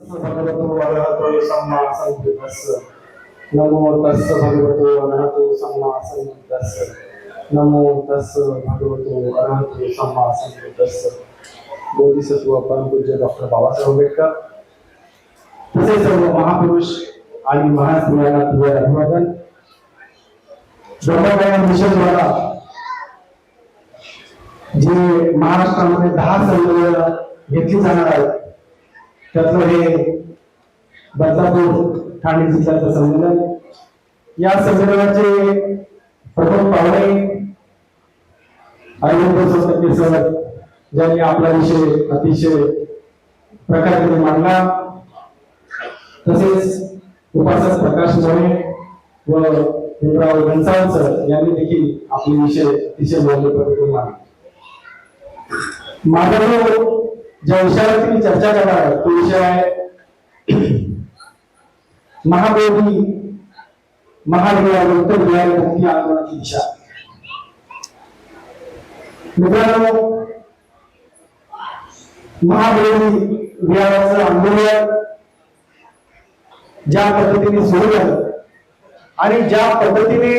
भगवतो वरहतो सम्मा संबुद्धस्स नमो तस्स भगवतो वरहतो सम्मा संबुद्धस्स नमो तस्स भगवतो वरहतो सम्मा संबुद्धस्स बोधिसत्व परमपूज्य डॉक्टर बाबासाहेब आंबेडकर। तसेच सर्व महापुरुष आणि महास्त्रियांना तुझे अभिवादन। ब्रह्मगायन मिशनद्वारा जे महाराष्ट्रामध्ये दहा संमेलन घेतली जाणार आहेत त्यातलं हे बदलापूर ठाणे जिल्ह्याचं संमेलन या संमेलनाचे प्रथम पाहुणे अरविंद सर ज्यांनी आपला विषय अतिशय प्रकारे मांडला. तसेच उपासक प्रकाश मोरे व भीमराव घनसाळ सर यांनी देखील आपले विषय अतिशय मौल्य पद्धतीने मांडले. माझा जो ज्या विषयावरती मी चर्चा करणार आहे तो विषय आहे महाबोधी महाविहार उत्तर विहार मुक्ती आंदोलनाची दिशा. मित्रांनो महाबोधी विहाराचं आंदोलन ज्या पद्धतीने सुरू झालं आणि ज्या पद्धतीने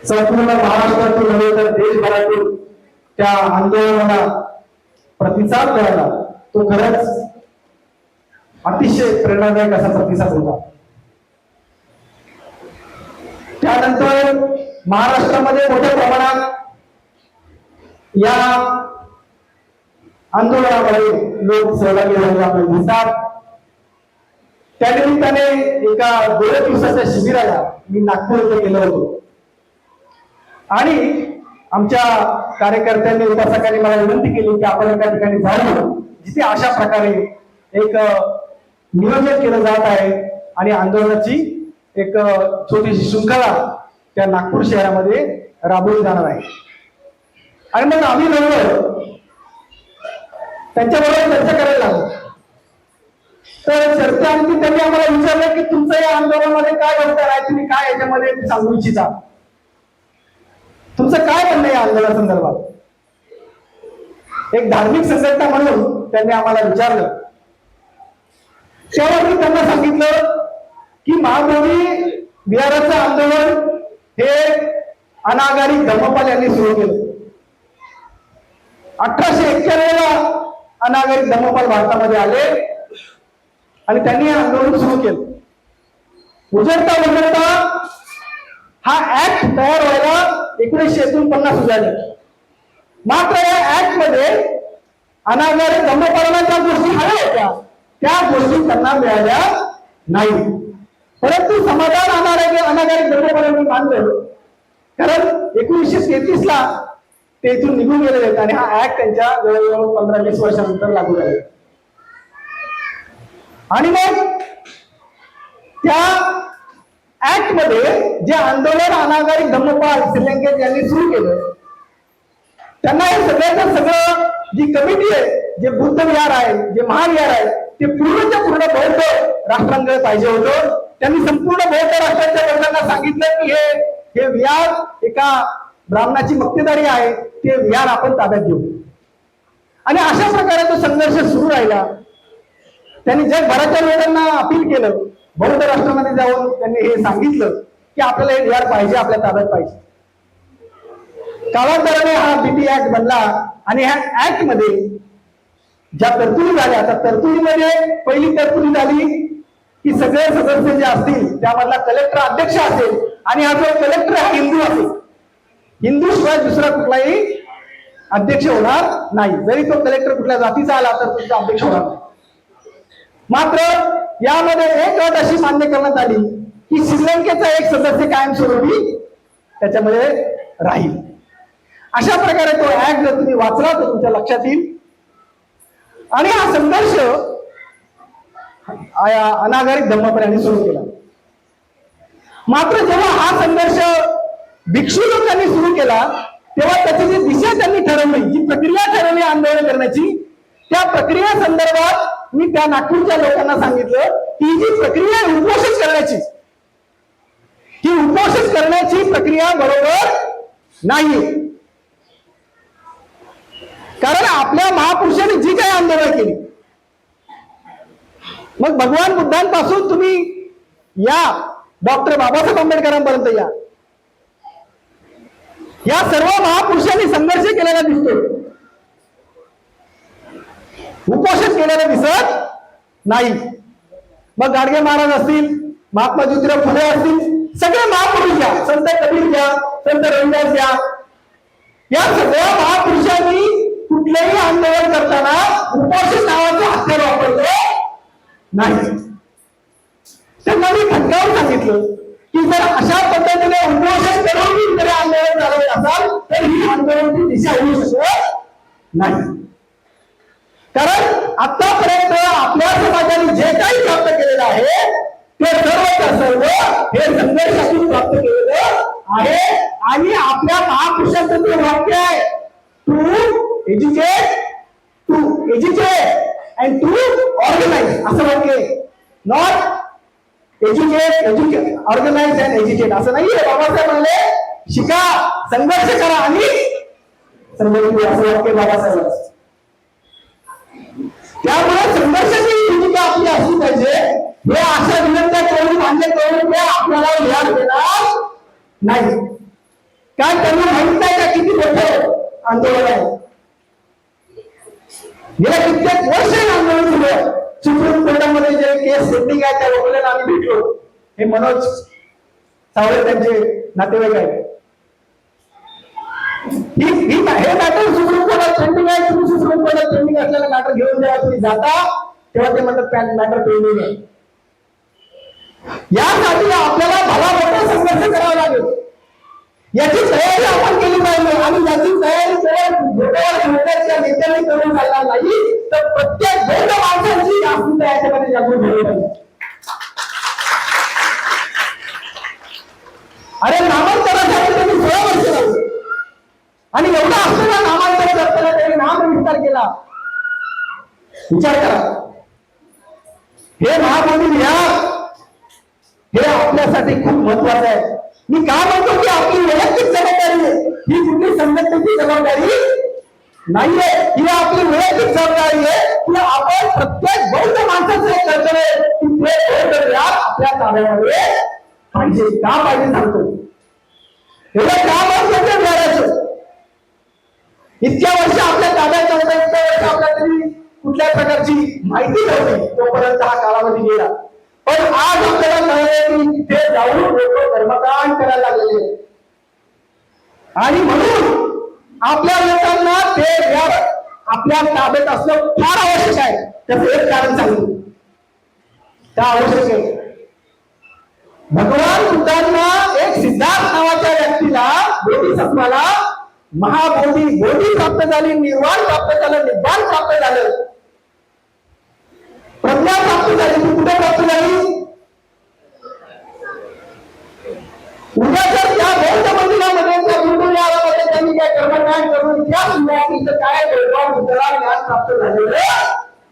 संपूर्ण महाराष्ट्रातून नव्हे तर देशभरातून त्या आंदोलनाला प्रतिसाद मिळाला तो खरंच अतिशय प्रेरणादायक असा प्रतिसाद होता. त्यानंतर महाराष्ट्रामध्ये मोठ्या प्रमाणात या आंदोलनामध्ये लोक सहभागी झाले आपल्याला दिसतात. त्यानिमित्ताने एका दोन दिवसाच्या शिबिराला मी नागपूर इथे गेलो होतो. आणि आमच्या कार्यकर्त्यांनी उपासकांनी मला विनंती केली की आपण एका ठिकाणी जाणं जिथे अशा प्रकारे एक नियोजन केलं जात आहे आणि आंदोलनाची एक छोटीशी शृंखला त्या नागपूर शहरामध्ये राबवली जाणार आहे. आणि मग आम्ही नव्हतं त्यांच्याबरोबर चर्चा करायला लागलो. तर चर्चा आणखी त्यांनी आम्हाला विचारलं की तुमचं या आंदोलनामध्ये काय योगदान आहे तुम्ही काय याच्यामध्ये? सांगू इच्छिता. काय संदर्भात. एक धार्मिक संघटना म्हणून त्यांनी आम्हाला विचारलं. तेव्हा मी त्यांना सांगितलं की महाबोधी बिहाराचं आंदोलन हे अनागारी धर्मपाल यांनी सुरू केलं. अठराशे एक्क्याण्णव ला अनागारी धर्मपाल भारतामध्ये आले आणि त्यांनी हे आंदोलन सुरू केलं. उजळता उजळता हा ऍक्ट तयार व्हायला एकोणीसशे एकोणपन्नास उजाडले मात्र या ऍक्टमध्ये अनागारे धर्मपालनाच्या गोष्टी हव्या होत्या. त्या गोष्टी त्यांना मिळाल्या नाही. परंतु समाधान अनागारी अनागारी धर्मपालन मानलं कारण एकोणीसशे तेहतीस ला ते इथून निघून गेलेले आहेत आणि हा ऍक्ट त्यांच्या जवळजवळ पंधरा वीस वर्षानंतर लागू झाले आणि मग त्या ऍक्टमध्ये जे आंदोलन अनागारी धम्मपाल श्रीलंकेत यांनी सुरू केलं त्यांना हे सगळ्याचं सगळं जी कमिटी आहे जे बुद्ध विहार आहे जे महाविहार आहे ते पूर्णच्या पूर्ण बौद्ध राष्ट्रांकडे पाहिजे होतं. त्यांनी संपूर्ण बौद्ध राष्ट्रांच्या लोकांना सांगितलं की हे हे विहार एका ब्राह्मणाची मक्तेदारी आहे ते विहार आपण ताब्यात घेऊ. आणि अशा प्रकारे तो संघर्ष सुरू राहिला. त्यांनी जगभराच्या लोकांना अपील केलं. बौद्ध राष्ट्रामध्ये जाऊन त्यांनी हे सांगितलं की आपल्याला हे विहार पाहिजे आपल्या ताब्यात पाहिजे. कालांतराने हा बीटी ऍक्ट बनला आणि ह्या ऍक्टमध्ये ज्या तरतुदी झाल्या त्या तरतुदीमध्ये पहिली तरतुदी झाली की सगळे सदस्य जे असतील त्यामधला कलेक्टर अध्यक्ष असेल आणि हा जो कलेक्टर हा हिंदू असेल. हिंदू शिवाय दुसरा कुठलाही अध्यक्ष होणार नाही. जरी तो कलेक्टर कुठल्या जातीचा आला तर तुमचा अध्यक्ष होणार नाही. मात्र यामध्ये एक अट अशी मान्य करण्यात आली की श्रीलंकेचा एक सदस्य कायमस्वरूपी त्याच्यामध्ये राहील. अशा प्रकारे तो ऍक्ट जर तुम्ही वाचला तर तुमच्या लक्षात येईल. आणि हा संघर्ष आ- या अनागरिक धर्मपरांनी सुरू केला. मात्र जेव्हा हा संघर्ष भिक्षू लोकांनी सुरू केला तेव्हा त्याची जी दिशा त्यांनी ठरवली जी प्रक्रिया ठरवली आंदोलन करण्याची त्या प्रक्रिया संदर्भात मी त्या नागपूरच्या लोकांना सांगितलं की जी प्रक्रिया आहे उपोषण करण्याची. ही उपोषण करण्याची प्रक्रिया बरोबर नाही कारण आपल्या महापुरुषांनी जी काही आंदोलन केली मग भगवान बुद्धांपासून तुम्ही या डॉक्टर बाबासाहेब आंबेडकरांपर्यंत या. या सर्व महापुरुषांनी संघर्ष केलेला दिसतो उपोषण केलेलं दिसत नाही. मग गाडगे महाराज असतील महात्मा ज्योतिराव फुले असतील सगळे महापुरुष घ्या. संत कबीर घ्या संत रविदास घ्या. या सगळ्या महापुरुषांनी कुठलेही आंदोलन करताना उपोषण नावाचं हत्यार वापरलं नाही. त्यांना मी खटकावून सांगितलं की जर अशा पद्धतीने उपोषण करून जर आंदोलन चालवत असाल तर ही आंदोलनाची दिशा होऊ शकत नाही. कारण आतापर्यंत आपल्या समाजाने जे काही प्राप्त केलेलं आहे ते सर्वच्या सर्व हे संघर्षातून प्राप्त केलेलं आहे. आणि आपल्या महापुरुषांचं ते वाक्य आहे to educate to educate and to organise असं वाक्य not educate educate organise and educate असं नाहीये. बाबासाहेब म्हणाले शिका संघर्ष करा आणि संघर्ष असं वाक्य बाबासाहेब त्यामुळे संघर्षाची भूमिका आपली असली पाहिजे. हे अशा विनंत्या करून मान्य करून ते आपल्याला यश देणार नाही. काय त्यांना माहीत नाही का किती मोठं आंदोलन आहे? गेल्या कित्येक वर्ष आंदोलन झालं सुप्रीम कोर्टामध्ये जे केस सेटिंग आहे त्या वकिलांना आम्ही भेटलो. हे मनोज सावळे त्यांचे नातेवाईक आहेत. ही ही हे मॅटर सुप्रीम कोर्टात पेंडिंग आहे? तुम्ही सुप्रीम कोर्टात पेंडिंग असलेला मॅटर घेऊन जेव्हा तुम्ही जाता तेव्हा ते म्हणतात मॅटर पेंडिंग आहे. यासाठी आपल्याला भला मोठा संघर्ष करावा लागेल. याची तयारी आपण केली पाहिजे. आणि याची तयारी केवळ भोटावर नेत्याच्या नेत्यांनी करून चालणार नाही. तर प्रत्येक बौद्ध माणसांची अस्मिता याच्यामध्ये जागृत झाली पाहिजे. अरे नामांतरासाठी त्यांनी सोळा वर्ष लागले आणि एवढा असताना नामांतर करताना त्यांनी नाम विस्तार केला. विचार करा. हे महाबोधी या. हे आपल्यासाठी खूप महत्वाचं आहे. मी काय म्हणतो की आपली वैयक्तिक जबाबदारी आहे? ही कुठली संघटनेची जबाबदारी नाहीये. ही आपली वैयक्तिक जबाबदारी आहे. की आपण प्रत्येक बौद्ध माणसाचं एक कर्तव्य आपल्या ताब्यामध्ये पाहिजे. का पाहिजे सांगतो? एवढं का महत्वाचं विहाराचं इतक्या वर्ष आपल्या ताब्यात वर्ष आपल्याला तरी कुठल्या प्रकारची माहिती नव्हती तोपर्यंत हा कालावधी गेला. पण आज आपल्याला कळले की तिथे जाऊन लोक कर्मकांड करायला लागलेले आणि म्हणून आपल्या लोकांना ते व्याप आपल्या ताब्यात असणं फार आवश्यक आहे. त्याचं एक कारण सांगू. त्या आवश्यक आहे. भगवान बुद्धांना एक सिद्धार्थ नावाच्या व्यक्तीला बोधिसत्वाला महाबोधी बोधी प्राप्त झाली निर्वाण प्राप्त झालं निर्वाण प्राप्त झालं. प्रज्ञा प्राप्त झाली ती कुठे प्राप्त झाली? उद्या जर त्या बौद्ध मंदिरामध्ये त्या गुरुद्वारामध्ये त्यांनी काय कर्मकांड करून त्या सुरुवातीचं काय भगवान बुद्धाला ज्ञान प्राप्त झालेलं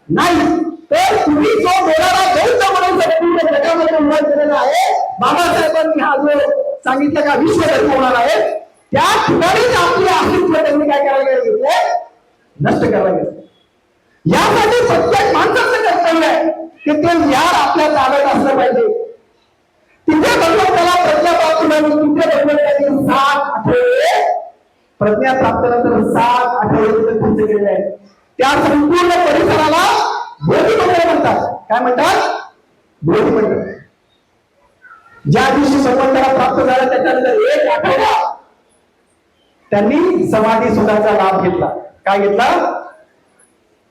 नाही. तर तुम्ही जो बोलाला बौद्ध म्हणून संपूर्ण जगामध्ये उल्लेख केलेला आहे बाबासाहेबांनी हा जो सांगितलं का विश्व धर्म होणार आहे त्या ठिकाणीच आपले अस्तित्व त्यांनी काय करायला घेतले नष्ट करायला घेतले यासाठी प्रत्येक माणसाचं कर्तव्य आहे की ते यार आपल्या ताब्यात असलं पाहिजे. तिथे भगवंताला प्रज्ञा प्राप्त झाली तिथे भगवंतांनी सात आठवडे प्रज्ञा प्राप्त नंतर सात आठवडे तिथे खर्च केलेले आहेत. त्या संपूर्ण परिसराला बोधी मंडळ म्हणतात. काय म्हणतात? बोधी मंडळ. ज्या दिवशी भगवंताला प्राप्त झालं त्याच्यानंतर एक आठवडा त्यांनी समाधी सुखाचा लाभ घेतला. काय घेतला?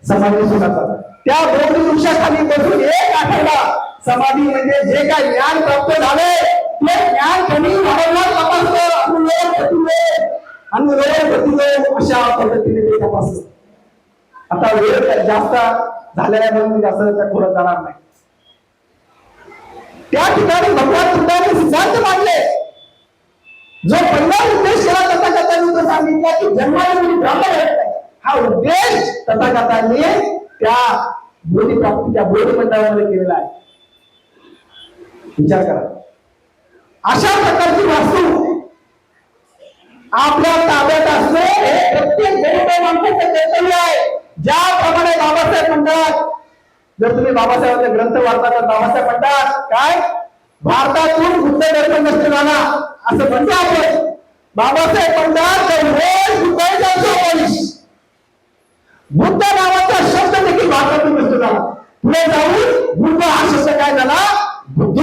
समाधी सुखाचा त्या बौद्ध वृक्षाखाली बसून एक आठवडा समाधी म्हणजे जे काय ज्ञान प्राप्त झाले ते ज्ञान कमी वारंवार तपासलं. अनुलोम प्रतिलोम अनुलोम प्रतिलोम अशा पद्धतीने ते तपासलं. आता वेळ जास्त झालेला म्हणून जास्त त्या खोलत जाणार नाही. त्या ठिकाणी भगवान बुद्धाने सिद्धांत मांडले. जो पहिला उद्देश केला तथागतांनी सांगितलं की जन्माला मुली ब्राह्मण आहेत हा उद्देश तथागतांनी त्या बोधी प्राप्तीच्या बोधी मंडळामध्ये केलेला आहे. विचार करा. अशा प्रकारची वास्तू आपल्या ताब्यात असणे हे प्रत्येक गरीबांचं कर्तव्य आहे. ज्याप्रमाणे बाबासाहेब म्हणतात जर तुम्ही बाबासाहेबांचे ग्रंथ वाचता तर बाबासाहेब म्हणतात काय? भारतातून बुद्ध धर्म नष्ट झाला. असं म्हणतो आपण. बाबासाहेब म्हणतात "The world divides also Buddha नावाचा शब्द देखील भारतातून नष्ट झाला. पुढे जाऊन बुद्ध हा शब्द काय झाला? बुद्धू.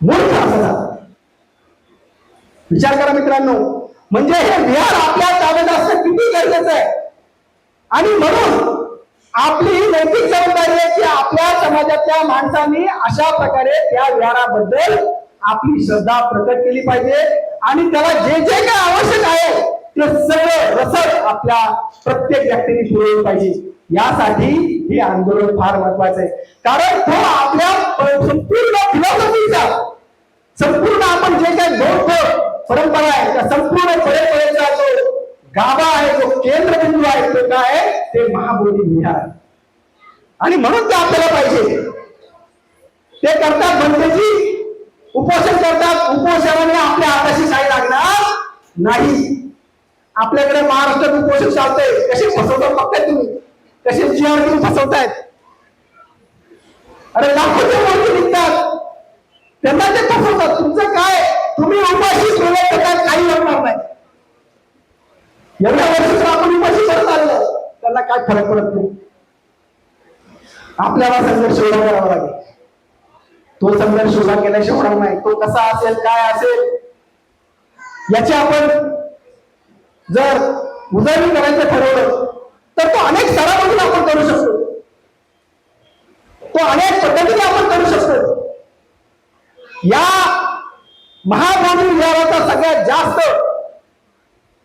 मूर्ख असा झाला. विचार करा मित्रांनो. म्हणजे हे विहार आपल्या ताब्यात असणं किती गरजेचं आहे? आणि म्हणून आपली नैतिक जबाबदारी आहे की आपल्या समाजातल्या माणसांनी अशा प्रकारे त्या विहाराबद्दल आपली श्रद्धा प्रकट केली पाहिजे आणि त्याला जे जे काय आवश्यक आहे ते सगळं रसद आपल्या प्रत्येक व्यक्तीने पुरवलं पाहिजे यासाठी हे आंदोलन फार महत्वाचं आहे कारण तो आपल्या संपूर्ण फिलॉसॉफीचा संपूर्ण आपण जे काय दोन परंपरा आहे त्या संपूर्ण परंपरेचा जो गाभा आहे जो केंद्रबिंदू आहे तो काय आहे? ते महाबोधी विहार आहे. आणि म्हणून ते आपल्याला पाहिजे ते करतात म्हणजे बनतेची उपोषण करतात. उपोषणाने आपल्या हाताशी काही लागणार नाही. आपल्याकडे महाराष्ट्रात उपोषण चालतंय. कसे फसवतात बघताय तुम्ही? कसे जी तुम्ही फसवतायत? अरे लाखोचे मूर्ती निघतात. त्यांना ते फसवतात. तुमचं काय? तुम्ही उपाशी प्रयोग करतात काही होणार नाही. एवढ्या जर आपण उपाशी करत आलेलो त्यांना काय फरक पडत नाही. आपल्याला संघर्ष उभा करावा लागेल. तो संघर्ष उभा केल्याशिवाय होणार नाही. तो कसा असेल काय असेल? याची आपण जर उदाहरण करायचं ठरवलं तर तो अनेक स्तरामधून आपण करू शकतो. तो अनेक पद्धतीने आपण करू शकतो. या महाबोधी विहाराचा सगळ्यात जास्त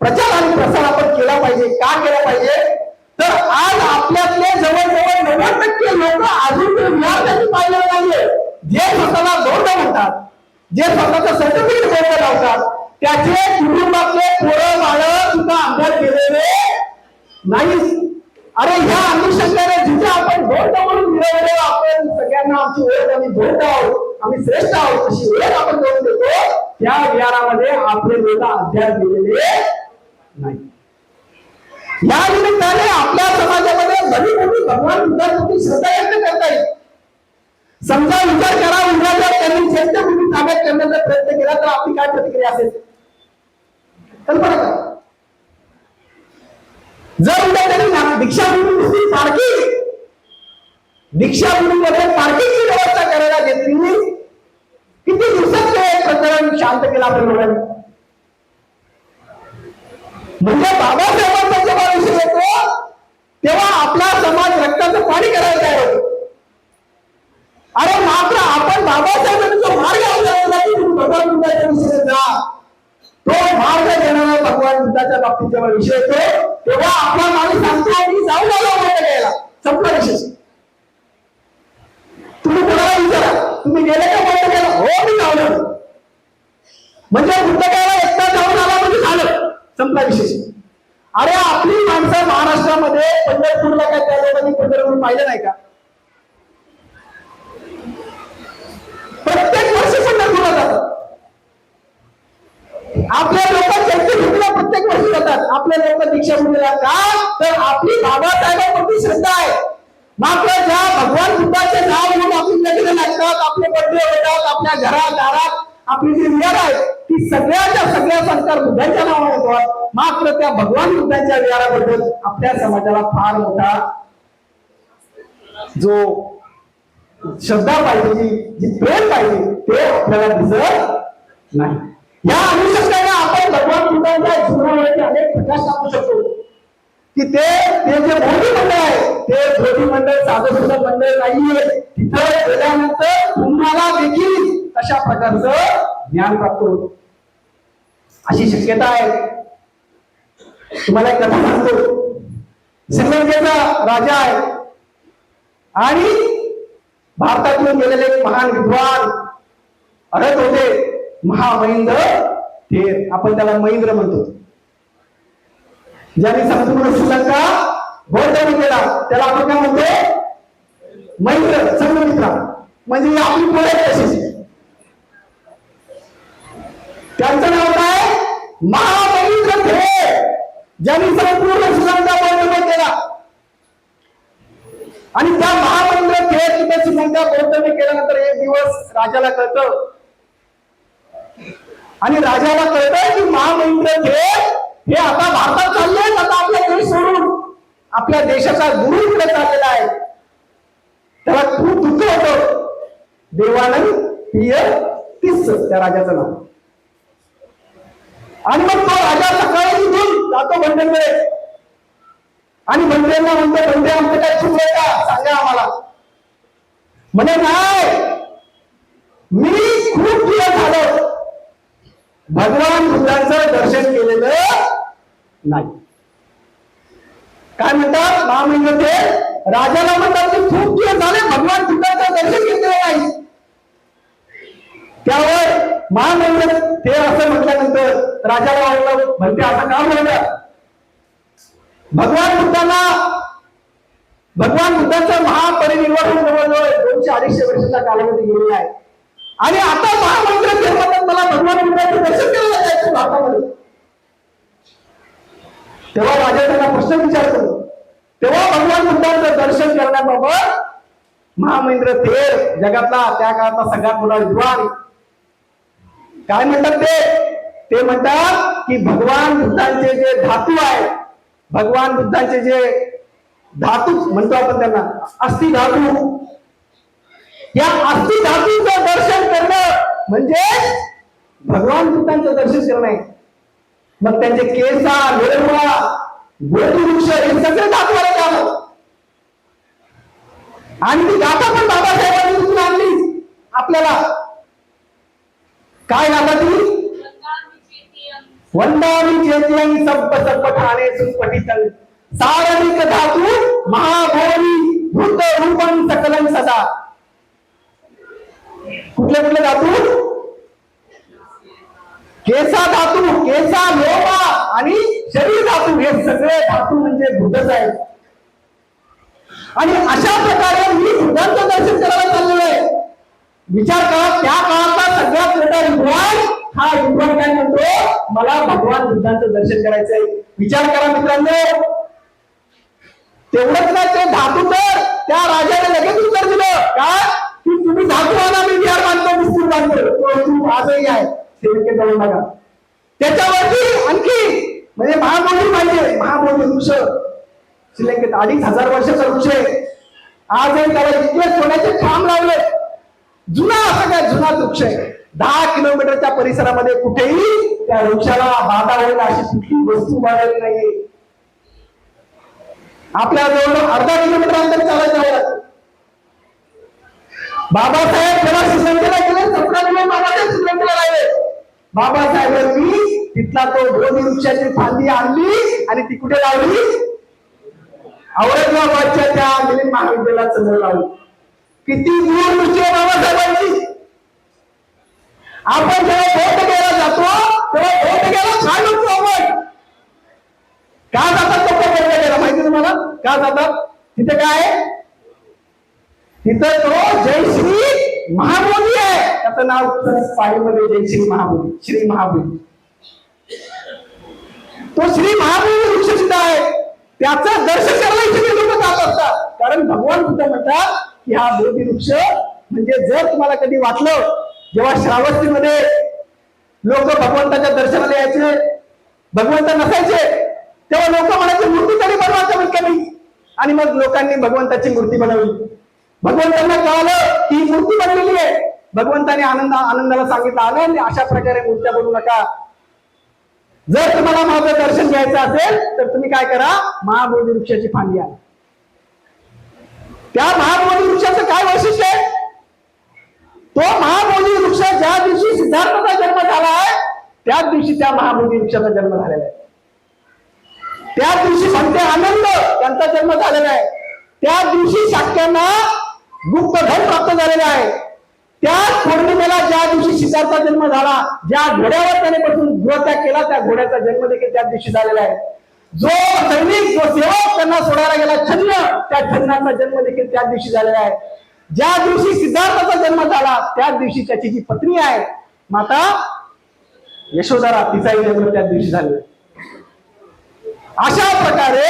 प्रचार आणि प्रसार आपण केला पाहिजे. का केला पाहिजे? तर आज आपल्यातले जवळजवळ नव्वद टक्के लोक अजून ते विहार त्यांनी पाहिलेलं नाहीये. जे स्वतःला बौद्ध म्हणतात जे स्वतःचं सर्टिफिकेट बौद्ध लावतात त्याचे कुटुंबातले पोरं बाळ सुद्धा अभ्यास केलेले नाही अरे ह्या अनुषंगाने जिथे आपण भोट म्हणून मिळवलेलं आपण सगळ्यांना आमची ओळख आम्ही बौद्ध आहोत आम्ही श्रेष्ठ आहोत अशी ओळख आपण करून देतो त्या विहारामध्ये आपले लोक अभ्यास केलेले नाही या निमित्ताने आपल्या समाजामध्ये घरी मोठी भगवान बुद्धांप्रती श्रद्धा व्यक्त करता येईल. समजा विचार करा उद्या जर त्यांनी चैत्यभूमी ताब्यात करण्याचा प्रयत्न केला तर आपली काय प्रतिक्रिया असेल? कल्पना करा. जर उद्या त्यांनी ना- दीक्षाभूमी नुसती दीक्षाभूमीमध्ये पार्किंगची व्यवस्था करायला घेतली किती दिवसात ते प्रकरण शांत केलं आपण लोकांनी म्हणजे बाबासाहेबांचा जेव्हा विषय येतो तेव्हा आपला समाज रक्ताचं पाणी करायला तयार होतो. अरे मात्र आपण बाबासाहेबांचा मार्ग की भगवान बुद्धाच्या विषयी तो मार्ग देणारा भगवान बुद्धाच्या बाबतीत जेव्हा विषय येतो. तेव्हा आपला माणूस सांगतो की जाऊ आलो मार्ग घ्यायला. संपला विषय. तुम्ही कोणाला विचारा? तुम्ही गेले का मार्ग घ्यायला हो मी लावलं. म्हणजे बुद्ध काळाला एकटा जाऊन आला म्हणजे झालं. संपला विशेष अरे आपली माणसं महाराष्ट्रामध्ये पंढरपूरला काय त्या लोकांनी पंढरपूर पाहिलं नाही का प्रत्येक वर्षी पंढरपूरला जातात आपल्या लोक चैत्यभूमीला प्रत्येक वर्षी जातात आपले लोक दीक्षाभूमीला का? तर आपली बाबासाहेबांवरती श्रद्धा आहे. मात्र ज्या भगवान बुद्धाचे नाव म्हणून आपली लग्न लागतात आपले बड्डे होतात आपल्या घरात दारात आपली जी विहार आहे ती सगळ्याच्या सगळ्या संस्कार बुद्धांच्या नावाने होतात. मात्र त्या भगवान बुद्धांच्या विहाराबद्दल आपल्या समाजाला फार मोठा जो श्रद्धा पाहिजे जी जी प्रेम पाहिजे ते आपल्याला दिसत नाही. या अनुषंगाने आपण भगवान बुद्धांच्या जीवनावरती अनेक प्रकाश टाकू शकतो. की ते ते जे बोधी मंडळ आहे ते बोधी मंडळ साधं सुद्धा मंडळ नाहीये. तिथं गेल्यानंतर तुम्हाला देखील अशा प्रकारचं ज्ञान प्राप्त होत. अशी शक्यता आहे. तुम्हाला एक कथा सांगतो. श्रीलंकेचा राजा आहे. आणि भारतातून गेलेले एक महान विद्वान अडत होते. महामहिंद्र थेर आपण त्याला महेंद्र म्हणतो. ज्याने संपूर्ण श्रीलंका बौद्धाने केला त्याला आपण काय म्हणतो? महिंद्र संघमित्रा. म्हणजे आपली पोळ्या तशीच त्यांचं नाव काय? महामहिंद्र थेर ज्यांनी संपूर्ण श्रीलंका बौद्ध केला आणि त्या महामहिंद्र खेळ तिथे श्रीलंका बौद्ध केल्यानंतर एक दिवस राजाला कळतं आणि राजाला कळतंय की महामंत्र हे आता भारतात चालले आहेत, आता आपल्या देश सोडून. आपल्या देशाचा गुरु इकडे चाललेला आहे. त्याला खूप दुःख होतं. देवानंद प्रिय तीस त्या राजाचं नाव. आणि मग तो राजा सकाळी तिथून जातो बंडेकडे. आणि बंडेंना म्हणतो बंडे आमचं काय चुकलंय का? सांगा आम्हाला. म्हणे नाही. मी खूप दिवस झालं भगवान बुद्धांचं दर्शन केलेलं नाही. काय म्हणतात? महामंत्र ते राजाला म्हणतात की खूप दिवस झाले भगवान बुद्धांचं दर्शन घेतलेलं नाही. त्यावर महामंत्र ते असं म्हटल्यानंतर राजाला वाटलं म्हणते असं का म्हणलं? भगवान बुद्धांना भगवान बुद्धांचं महापरिनिर्वाण जवळजवळ दोनशे अडीचशे वर्षाचा कालावधी गेलेला आहे. आणि आता महामंत्र ते मला भगवान बुद्धांचं दर्शन करायला जायचं भारतामध्ये. तेव्हा राजा त्यांना प्रश्न विचारतो. तेव्हा भगवान बुद्धांचं दर्शन करण्याबाबत महामंत्र ते जगातला त्या काळातला सगळ्यात मोठा विद्वान. काय म्हणतात ते? ते म्हणतात की भगवान बुद्धांचे जे धातू आहे भगवान बुद्धांचे जे धातू म्हणतो आपण त्यांना अस्थि धातू या अस्थि धातूचं दर्शन करणं म्हणजे भगवान बुद्धांचं दर्शन करणं आहे. मग त्यांचे केसा वेळवा वृक्ष हे सगळे दाखवायला आहे आणि ती गाथा पण बाबासाहेबांनी तिथून आणली आपल्याला. काय गाथा ती? वंदावी चेतियं सब सब ठाणे सुस्फटितं सारणिक धातू महाभोरी भूत रूपन सकलन सदा. कुठले कुठले धातू? केसा धातू केसा लोहा आणि शरीर धातू. हे सगळे धातू म्हणजे भूतच आहेत. आणि अशा प्रकारे मी बुद्धांचं दर्शन करायला चाललो आहे. विचार करा त्या काळाचा सगळ्यात मोठा विद्वान हा विद्वान काय म्हणतो? मला भगवान बुद्धांचं दर्शन करायचंय. विचार करा मित्रांनो. तेवढंच नाही ते धातू तर त्या राजाने लगेच उत्तर दिलं का की तुम्ही धातू आणा मी विहार बांधतो विस्तृत वस्तू आजही आहे. सेवके जाऊन बघा. त्याच्यावरती आणखी म्हणजे महाबोधी पाहिजे. महाबोधी वृक्ष. श्रीलंकेत अडीच हजार वर्षाचा वृक्ष आहे. आजही त्याला इतके सोन्याचे ठाम लावले. जुना असा काय जुना वृक्ष आहे. दहा किलोमीटरच्या परिसरामध्ये कुठेही त्या वृक्षाला बाधा होईल अशी कुठली वस्तू बाळगली नाहीये. आपल्या जवळ अर्धा किलोमीटर अंतर चालत जावं लागतं बाबासाहेब जेव्हा श्रीलंकेला गेले सतरा बाबासाहेब श्रीलंकेला राहिले बाबासाहेबांनी तिथला तो बोधी वृक्षाची फांदी आणली आणि ती कुठे लावली? औरंगाबादच्या त्या मिलिंद महाविद्यालयात समोर लावली. किती दूर दृष्टी बाबासाहेबांची. आपण जेव्हा भोट घ्यायला जातो तेव्हा भोट घ्यायला छान होतो आपण. का जातात लोक भोट घ्यायला? माहिती तुम्हाला? का जातात? तिथे काय आहे? तिथं तो जय श्री महाबोधी आहे. त्याचं नाव पाळीमध्ये जय श्री महाबोधी श्री महाबोधी. तो श्री महाबोधी वृक्ष सुद्धा आहे. त्याचं दर्शन करायला इथे लोक जात असतात. कारण भगवान बुद्ध म्हणतात की हा बोधी वृक्ष म्हणजे जर तुम्हाला कधी वाटलं जेव्हा श्रावस्तीमध्ये लोक भगवंताच्या दर्शनाला यायचे भगवंत नसायचे तेव्हा लोक म्हणायचे मूर्ती तरी बनवायचं कमीत कमी आणि मग लोकांनी भगवंताची मूर्ती बनवली. भगवंतांना कळालं की मूर्ती बनलेली आहे. भगवंताने आनंद आनंदाला सांगितलं आनंद अशा प्रकारे मूर्त्या बनवू नका. जर तुम्हाला माझं दर्शन घ्यायचं असेल तर तुम्ही काय करा महाबोधी वृक्षाची फांदी आणा. त्या महाबोधी वृक्षाचं काय वैशिष्ट्य आहे? तो महाबोधी वृक्ष ज्या दिवशी सिद्धार्थाचा जन्म झाला आहे त्याच दिवशी त्या महाबोधी वृक्षाचा जन्म झालेला आहे. त्या दिवशी भक्ते आनंद त्यांचा जन्म झालेला आहे. त्या दिवशी शाक्यांना गुप्त धन प्राप्त झालेला आहे. त्या पौर्णिमेला ज्या दिवशी शिकारचा जन्म झाला ज्या घोड्यावर त्याने बसून गृहत्याग केला त्या घोड्याचा जन्म देखील त्या दिवशी झालेला आहे. जो सैनिक जो सेवक त्यांना सोडायला गेला छन्न त्या छन्नाचा जन्म देखील त्या दिवशी झालेला आहे. ज्या दिवशी सिद्धार्थाचा जन्म झाला त्याच दिवशी त्याची जी पत्नी आहे माता यशोधरा तिचाही जन्म त्याच दिवशी झालेला आहे. अशा प्रकारे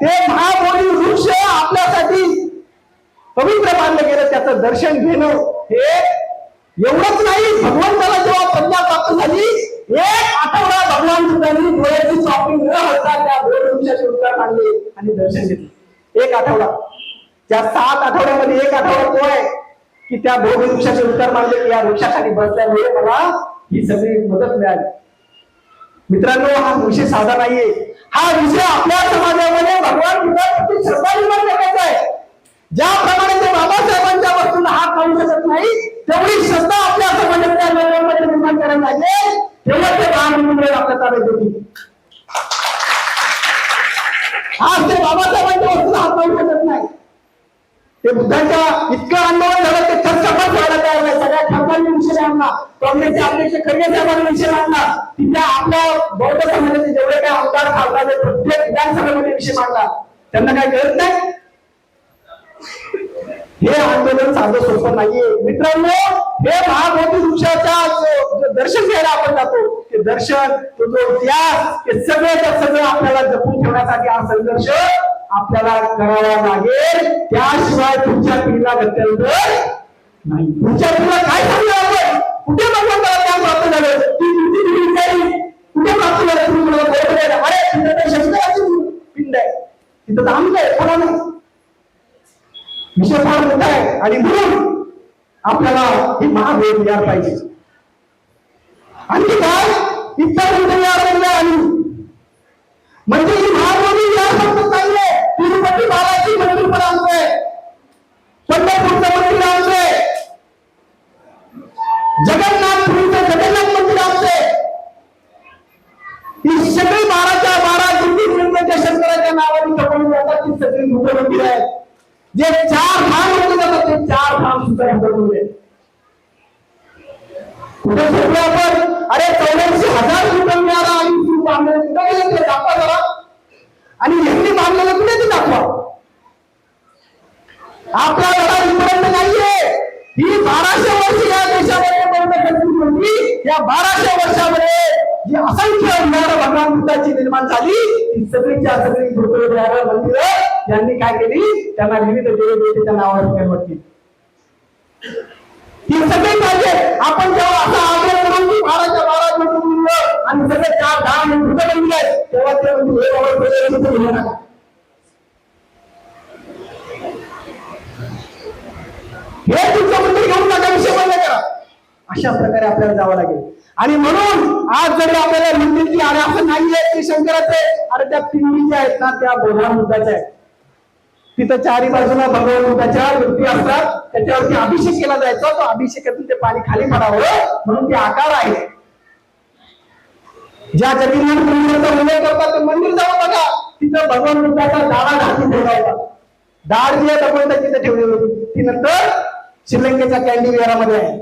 ते महाबोधी वृक्ष आपल्यासाठी पवित्र मानलं गेलं त्याचं दर्शन घेणं हे एवढंच नाही. भगवंताला जेव्हा प्रज्ञा प्राप्त झाली एक आठवडा भगवान बुद्धांनी डोळ्याची शॉपिंग न होता त्या बोधवृक्षाचे शुद्धात मानले आणि दर्शन घेतले. एक आठवडा. त्या सात आठवड्यामध्ये एक आठवडा तो आहे की त्या बोधवृक्षाचे उत्तर मानले की या वृक्षाखाली बसल्यामुळे मला ही सगळी मदत मिळाली. मित्रांनो हा विषय साधा नाहीये. हा विषय आपल्या समाजामध्ये भगवान श्रद्धा निर्माण करायचा आहे. ज्याप्रमाणे ते बाबासाहेबांच्या वस्तूला हात लावू शकत नाही तेवढी श्रद्धा आपल्या समाजातल्या लोकांमध्ये निर्माण करायला लागेल. तेव्हा ते लहान मुलं आपल्या ताब्यात होती आज ते बाबासाहेबांच्या वस्तूला हात लावू शकत नाही. ते बुद्धांच्या इतकं आंदोलन झालं ते चर्चापट व्हायला तयार नाही. सगळ्या खासदारांनी विषय आणला काँग्रेसचे अध्यक्ष खडगे साहेबांनी विषय आणला. तिथे आपल्या बौद्ध समाजाचे जेवढे काही आमदार खासदार प्रत्येक विधानसभेमध्ये विषय मांडला. त्यांना काय कळत नाही. हे आंदोलन साधं सोपं नाहीये. मित्रांनो हे महाभौतिक वृक्षाच्या दर्शन घ्यायला आपण जातो ते दर्शन तो जो इतिहास हे सगळं सगळं आपल्याला जपून ठेवण्यासाठी हा संघर्ष आपल्याला करावा लागेल. त्याशिवाय तुमच्या पिढीला गत्यंतर नाही. तुमच्या पिढीला काय सांगू आपण? कुठे भगवंताला ज्ञान प्राप्त झालं? ती तुमची पिढी विचारली कुठे प्राप्त झालं? तुम्ही मला अरे तिथं तर शंकराची पिंड आहे. तिथं तर आमचं आहे कोणा नाही विषय फार मोठा आहे आणि म्हणून आपल्याला ही महाभेद यायला पाहिजे. आणि काय इतर कुठे यायला आणि म्हणजे ही महाभोगी या फक्त चांगले तिरुपती बालाजी मंदिर पण आणतोय पंढरपूरचं मंदिर आणतोय जगन्नाथपुरीचं जगन्नाथ मंदिर आणतोय ही सगळी बाराच्या बारा ज्योतिर्लिंगाच्या शंकराच्या नावाने जपली जातात ती सगळी मुख्य मंदिर आहेत. जे चार धाम म्हटले जातात ते चार धाम सुद्धा हिंदुत्वमध्ये आहेत. कुठे सोडलं आपण? अरे चौऱ्याऐंशी हजार रुपये मिळाला आणि तू बांधलेलं कुठे गेले? ते दाखवा जरा. आणि यांनी बांधलेलं कुठे ते दाखवा. आपला लढा इथपर्यंत नाहीये. ही बाराशे वर्ष या देशामध्ये बौद्ध संस्कृती होती. या बाराशे वर्षामध्ये जी असंख्य विहार भगवान बुद्धाची निर्माण झाली ती सगळीच्या सगळी गुरुकुल मंदिर यांनी काय केली? त्यांना विविध देवीदेवतेच्या नावावर फेरवत केली. ही सगळी पाहिजे आपण जेव्हा असा आग्रह करून की बाराच्या बारा ज्योतिर्लिंग आणि सगळे चार दहा हे बुद्ध मंदिर तेव्हा ते म्हणजे हे बाबा वेगळे नको घेऊ नका. हे तुमचं मंदिर घेऊन नका विषय बंद करा. अशा प्रकारे आपल्याला जावं लागेल. आणि म्हणून आज जरी आपल्याला मंदिर की अरे असं नाहीये ते शंकराचे अरे त्या पिंडी ज्या आहेत ना त्या बोधा बुद्धाच्या आहेत. तिथं चारी बाजूला भगवान बुद्धाच्या मूर्ती असतात. त्याच्यावरती अभिषेक केला जायचा. तो अभिषेकातून ते पाणी खाली पडावं म्हणून ते आकार आहे. ज्या जगन्नाथ मंदिराचा उल्लेख करतात ते मंदिर जाऊ बघा. तिथं भगवान बुद्धाचा दाडा घालून ठेवायचा. होता दाढ जी आहे भगवंता तिथे ठेवली होती. ती नंतर श्रीलंकेच्या कॅन्डी विहारामध्ये आहे.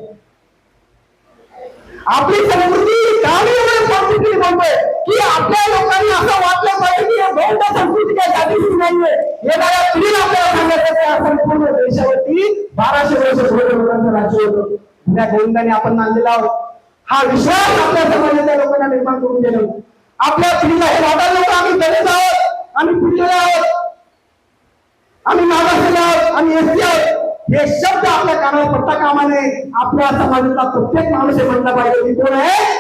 आपली संस्कृती गावी संस्कृती म्हणतोय की आपल्या लोकांनी असं वाटलं पाहिजे की बौद्ध संस्कृती काय जातीची नाहीये येणाऱ्या पिढीला आपल्याला सांगायचं की संपूर्ण देशावरती बाराशे वर्ष लोकांचं राज्य होतं. त्या गोविंदाने आपण नांदलेला आहोत. हा विश्वास आपल्या समाजातल्या लोकांना निर्माण करून दिला आपल्या पिढीला हे वाटायला लोक आम्ही दलित आहोत आम्ही पिढलेले आहोत. आम्ही मागासलेले आहोत आम्ही एसटी आहोत. हे शब्द आपल्या कानावर पडता कामा नये आपल्या समाजातला प्रत्येक माणूस हे म्हणला पाहिजे की कोण आहे?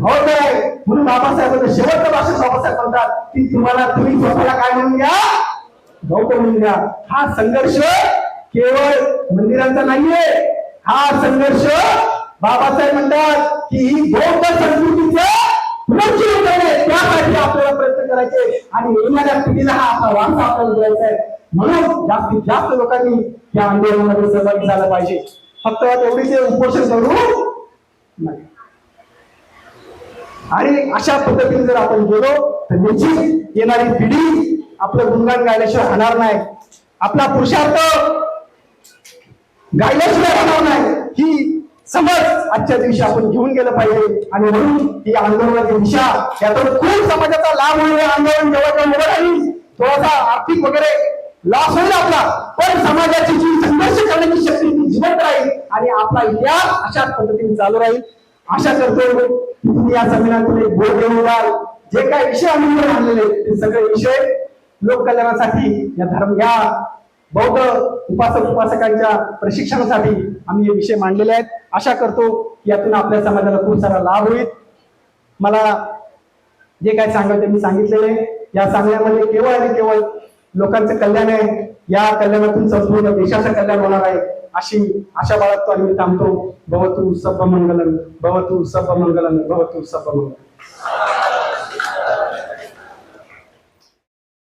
बौद्ध आहे. म्हणून बाबासाहेबांचं शेवटचं भाषण बाबासाहेब म्हणतात की तुम्हाला तुम्ही स्वतःला काय म्हणून घ्या? बौद्ध म्हणून घ्या. हा संघर्ष केवळ मंदिरांचा नाहीये. हा संघर्ष बाबासाहेब म्हणतात की ही बौद्ध संस्कृतीचं त्यासाठी आपल्याला प्रयत्न करायचे. आणि येणाऱ्या पिढीला हा आपला वारसा आपल्याला द्यायचा आहे. म्हणून जास्तीत जास्त लोकांनी या आंदोलनामध्ये सहभागी झालं पाहिजे. फक्त तेवढी ते उपोषण करू नाही आणि अशा पद्धतीने जर आपण गेलो तर निश्चित येणारी पिढी आपलं गुणगान गायल्याशिवाय राहणार नाही. आपला पुरुषार्थ गायल्याशिवाय राहणार नाही. ही समज आजच्या दिवशी आपण घेऊन गेलं पाहिजे. आणि म्हणून ही आंदोलनाची दिशा यातून खूप समाजाचा लाभ होईल. आंदोलन जेव्हा जेव्हा मोठं राहील थोडासा आर्थिक वगैरे लॉस होईल आपला. पण समाजाची जी संघर्ष करण्याची शक्ती ती जिवंत राहील. आणि आपला इतिहास अशाच पद्धतीने चालू राहील. आशा करतो तुम्ही या संमेलनातून एक बोध घेऊन जाल. जे काही विषय आम्ही आणलेले ते सगळे विषय लोककल्याणासाठी या धर्म या बौद्ध उपासक उपासकांच्या प्रशिक्षणासाठी आम्ही हे विषय मांडलेले आहेत. आशा करतो की यातून आपल्या समाजाला खूप सारा लाभ होईल. मला जे काय सांगायचं मी सांगितलेले या सांगण्यामध्ये केवळ आणि केवळ लोकांचं कल्याण आहे. या कल्याणातून संपूर्ण देशाचं कल्याण होणार आहे. अशी अशा बाळगतो आणि मी थांबतो. भवतु सब मंगलम भवतु सब मंगलम भवतु सब मंगलम